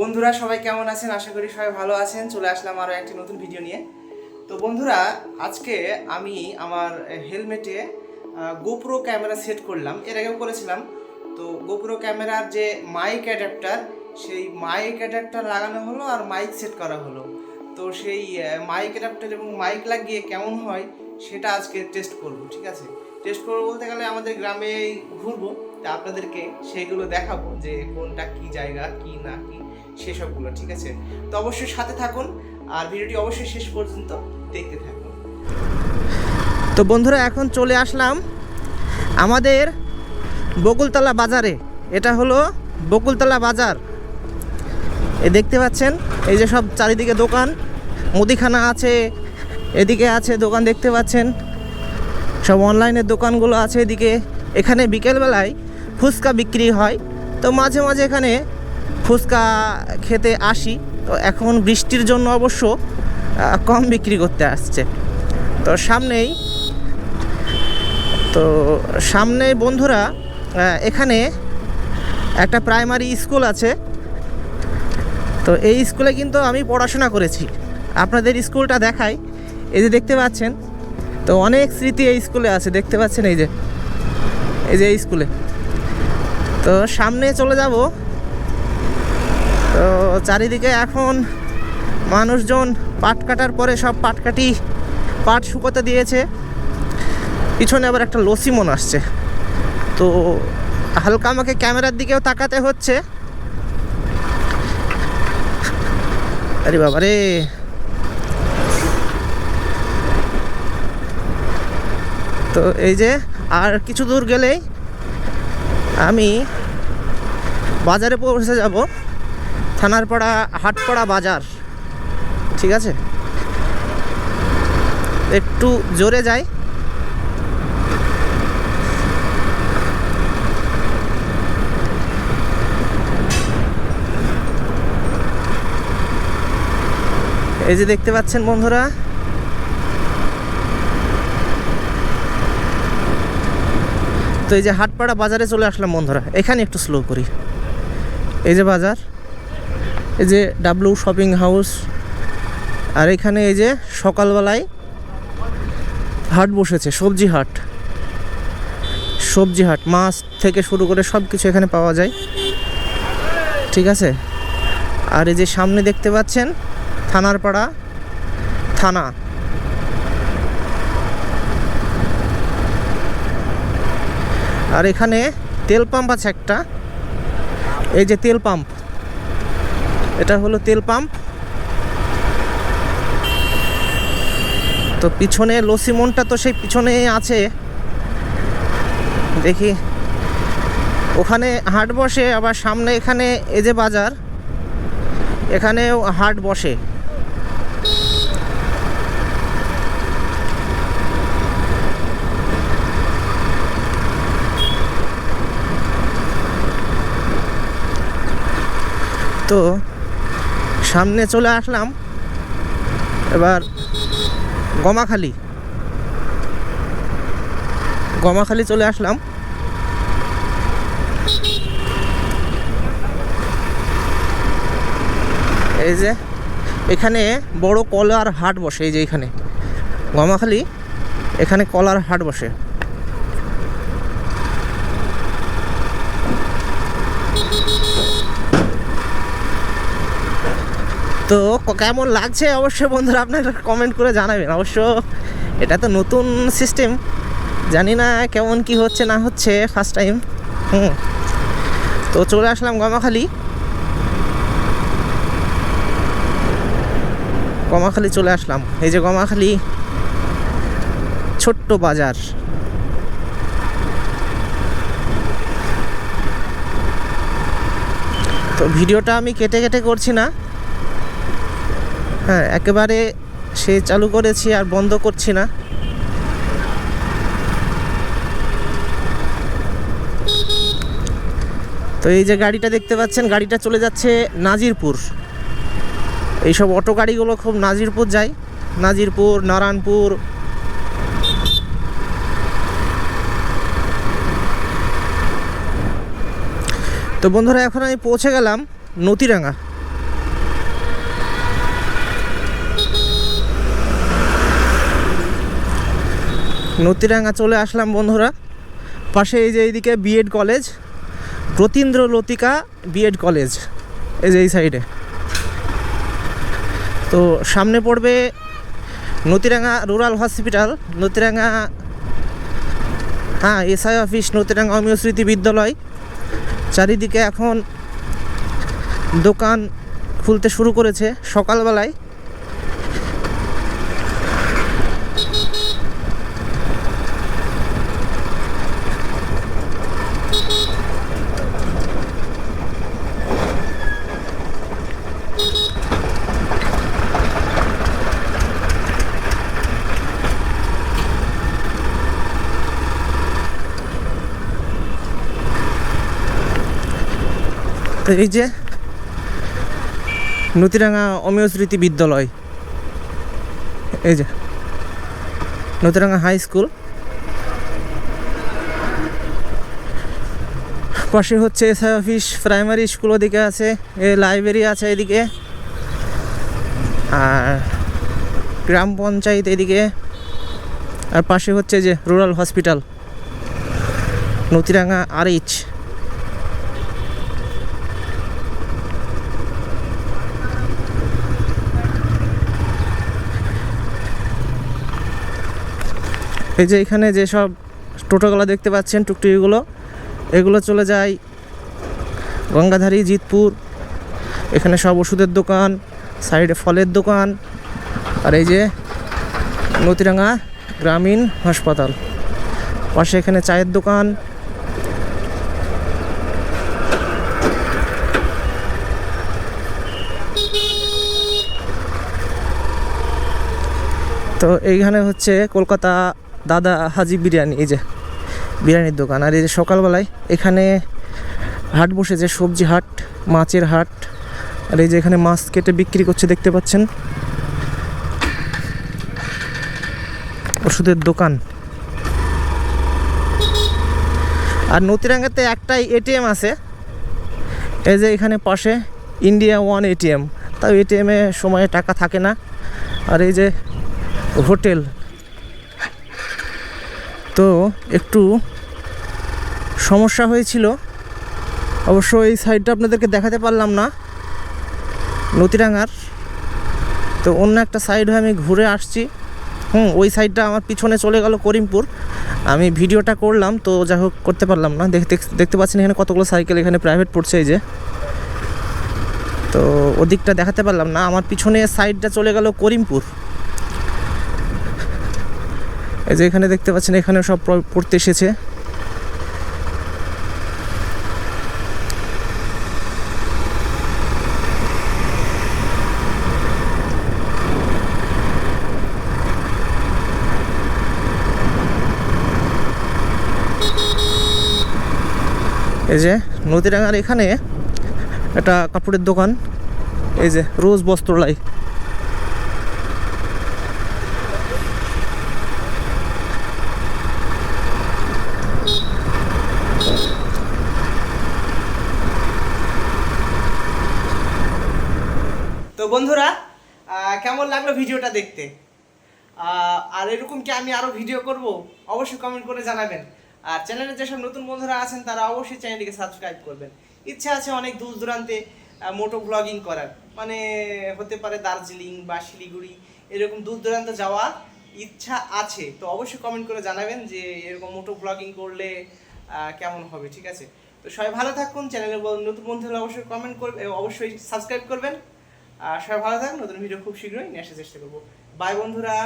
বন্ধুরা, সবাই কেমন আছেন? আশা করি সবাই ভালো আছেন। চলে আসলাম আরও একটি নতুন ভিডিও নিয়ে। তো বন্ধুরা, আজকে আমি আমার হেলমেটে গোপ্রো ক্যামেরা সেট করলাম। এর আগেও করেছিলাম। তো গোপ্রো ক্যামেরার যে মাইক অ্যাডাপ্টার সেই মাইক অ্যাডাপ্টার লাগানো হলো আর মাইক সেট করা হলো। তো সেই মাইক অ্যাডাপ্টার এবং মাইক লাগিয়ে কেমন হয়, সেটা আজকে টেস্ট করব, ঠিক আছে? টেস্ট করব বলতে গেলে আমাদের গ্রামে ঘুরবো। তা আপনাদেরকে সেইগুলো দেখাবো যে কোনটা কি জায়গা, কি না, কি সেসবগুলো, ঠিক আছে? তো অবশ্যই সাথে থাকুন, আর ভিডিওটি অবশ্যই শেষ পর্যন্ত দেখতে থাকুন। তো বন্ধুরা, এখন চলে আসলাম আমাদের বকুলতলা বাজারে। এটা হলো বকুলতলা বাজার। এ দেখতে পাচ্ছেন, এই যে সব চারিদিকে দোকান, মুদিখানা আছে, এদিকে আছে দোকান দেখতে পাচ্ছেন, সব অনলাইনের দোকানগুলো আছে এদিকে। এখানে বিকেলবেলায় ফুচকা বিক্রি হয়। তো মাঝে মাঝে এখানে ফুচকা খেতে আসি। তো এখন বৃষ্টির জন্য অবশ্য কম বিক্রি করতে আসছে। তো সামনেই, তো সামনে বন্ধুরা এখানে একটা প্রাইমারি স্কুল আছে। তো এই স্কুলে কিন্তু আমি পড়াশোনা করেছি। আপনাদের স্কুলটা দেখাই। এই যে দেখতে পাচ্ছেন, তো অনেক স্মৃতি এই স্কুলে আছে। দেখতে পাচ্ছেন এই যে এই যে এই স্কুলে। তো সামনে চলে যাব। তো চারিদিকে এখন মানুষজন পাট কাটার পরে সব পাট কাটি, পাট শুকোতে দিয়েছে। পিছনে আবার একটা লসিমন আসছে। তো হালকা আমাকে ক্যামেরার দিকেও তাকাতে হচ্ছে। আরে বাবা রে। তো এই যে আর কিছু দূর গেলেই আমি বাজারে পৌঁছে যাব। থানার পাড়া হাটপাড়া বাজার। ঠিক আছে? একটু জোরে যাই। এই যে দেখতে পাচ্ছেন বন্ধুরা, তো এই যে হাটপাড়া বাজারে চলে আসলাম বন্ধুরা, এখানে একটু স্লো করি। এই যে বাজার এই যে ডাব্লু শপিং হাউস আর এখানে এই যে সকালবেলায় হাট বসেছে, সবজি হাট। সবজি হাট, মাছ থেকে শুরু করে সব কিছু এখানে পাওয়া যায়। ঠিক আছে? আর এই যে সামনে দেখতে পাচ্ছেন থানার পাড়া, থানা। আর এখানে তেল পাম্প আছে একটা। এই যে তেল পাম্প। এটা হলো তেল পাম্প। তো পিছনে লসিমনটা তো সেই পিছনে আছে। দেখি। ওখানে হাট বসে, আবার সামনে এখানে এই যে বাজার, এখানেও হাট বসে। তো সামনে চলে আসলাম। এবার গমাখালি। গমাখালি চলে আসলাম। এই যে, এখানে বড় কলার হাট বসে, এই যে এখানে। গমাখালি, এখানে কলার হাট বসে। তো কেমন লাগছে? অবশ্যই বন্ধুরা আপনারা কমেন্ট করে জানাবেন। অবশ্য এটা তো নতুন সিস্টেম জানি না কেমন কি হচ্ছে, না হচ্ছে ফার্স্ট টাইম হুম। তো চলে আসলাম গমাখালি। গমাখালি চলে আসলাম। এই যে গমাখালি ছোট্ট বাজার। তো ভিডিওটা আমি কেটে কেটে করছি না। হ্যাঁ একেবারে সে চালু করেছি আর বন্ধ করছি না। তো এই যে গাড়িটা দেখতে পাচ্ছেন, গাড়িটা চলে যাচ্ছে নাজিরপুর। এইসব অটো গাড়িগুলো খুব নাজিরপুর যায়। নাজিরপুর, নারায়ণপুর। তো বন্ধুরা, এখন আমি পৌঁছে গেলাম নতিরাঙ্গা নতিরাঙ্গা চলে আসলাম, বন্ধুরা। পাশে এই যে এইদিকে BEd college Pratindra Latika BEd college এই যে এই সাইডে তো সামনে পড়বে নতিরাঙ্গা রুরাল হসপিটাল নতিরাঙ্গা হ্যাঁ এসআই অফিস নতিরাঙ্গা অমীয় স্মৃতি বিদ্যালয়। চারিদিকে এখন দোকান খুলতে শুরু করেছে সকালবেলায়। এই যে নতিরাঙ্গা অমীয় স্মৃতি বিদ্যালয়। এই যে নতিরাঙ্গা হাই স্কুল। পাশে হচ্ছে এসআই অফিস, প্রাইমারি স্কুল ওদিকে আছে, এ লাইব্রেরি আছে এদিকে। আর গ্রাম পঞ্চায়েত এদিকে। আর পাশে হচ্ছে যে রুরাল হসপিটাল নতিরাঙা আর আরএইচ। এই যে এখানে যেসব টোটোগুলো দেখতে পাচ্ছেন, টুকটুকিগুলো, এগুলো চলে যায় গঙ্গাধারী, জিতপুর, এখানে সব ওষুধের দোকান, সাইডে ফলের দোকান, আর এই যে নতিরাঙ্গা গ্রামীণ হাসপাতাল। পাশে এখানে চায়ের দোকান। তো এইখানে হচ্ছে কলকাতা দাদা হাজি বিরিয়ানি, এই যে বিরিয়ানির দোকান। আর এই যে সকালবেলায় এখানে হাট বসেছে, সবজি হাট, মাছের হাট, আর এই যে এখানে মাছ কেটে বিক্রি করছে, দেখতে পাচ্ছেন? ওষুধের দোকান। আর নতিরাঙ্গাতে একটাই এটিএম আছে। এই যে এখানে পাশে ইন্ডিয়া ওয়ান এটিএম তাও এটিএমে সময়ে টাকা থাকে না। আর এই যে হোটেল তো একটু সমস্যা হয়েছিল। অবশ্য এই সাইডটা আপনাদেরকে দেখাতে পারলাম না নতিরাঙ্গার তো অন্য একটা সাইড হয়ে আমি ঘুরে আসছি। হুম, ওই সাইডটা আমার পিছনে চলে গেল করিমপুর। আমি ভিডিওটা করলাম, তো যাই হোক, করতে পারলাম না। দেখতে দেখতে পাচ্ছেন এখানে কতগুলো সাইকেল, এখানে প্রাইভেট পড়ছে এই যে। তো ওদিকটা দেখাতে পারলাম না। আমার পিছনে সাইডটা চলে গেল করিমপুর। এই যে এখানে দেখতে পাচ্ছেন এখানে সব পড়তে এসেছে। এই যে নদীরাঙ্গার এখানে একটা কাপড়ের দোকান। এই যে রোজ বস্ত্রালয়। তো বন্ধুরা কেমন লাগল ভিডিওটা দেখতে? আর এরকম কি আমি আরও ভিডিও করব? অবশ্যই কমেন্ট করে জানাবেন। আর চ্যানেলে যেসব নতুন বন্ধুরা আছেন, তারা অবশ্যই চ্যানেলটিকে সাবস্ক্রাইব করবেন। ইচ্ছা আছে অনেক দূর দূরান্তে মোটো ব্লগিং করার। মানে হতে পারে দার্জিলিং বা শিলিগুড়ি, এরকম দূর দূরান্ত যাওয়ার ইচ্ছা আছে। তো অবশ্যই কমেন্ট করে জানাবেন যে এরকম মোটো ব্লগিং করলে কেমন হবে, ঠিক আছে? তো সবাই ভালো থাকুন চ্যানেলে নতুন বন্ধুরা অবশ্যই কমেন্ট করবে, অবশ্যই সাবস্ক্রাইব করবেন। আর সবাই ভালো থাকুন নতুন ভিডিও খুব শীঘ্রই নিয়ে আসার চেষ্টা করব। বাই বন্ধুরা।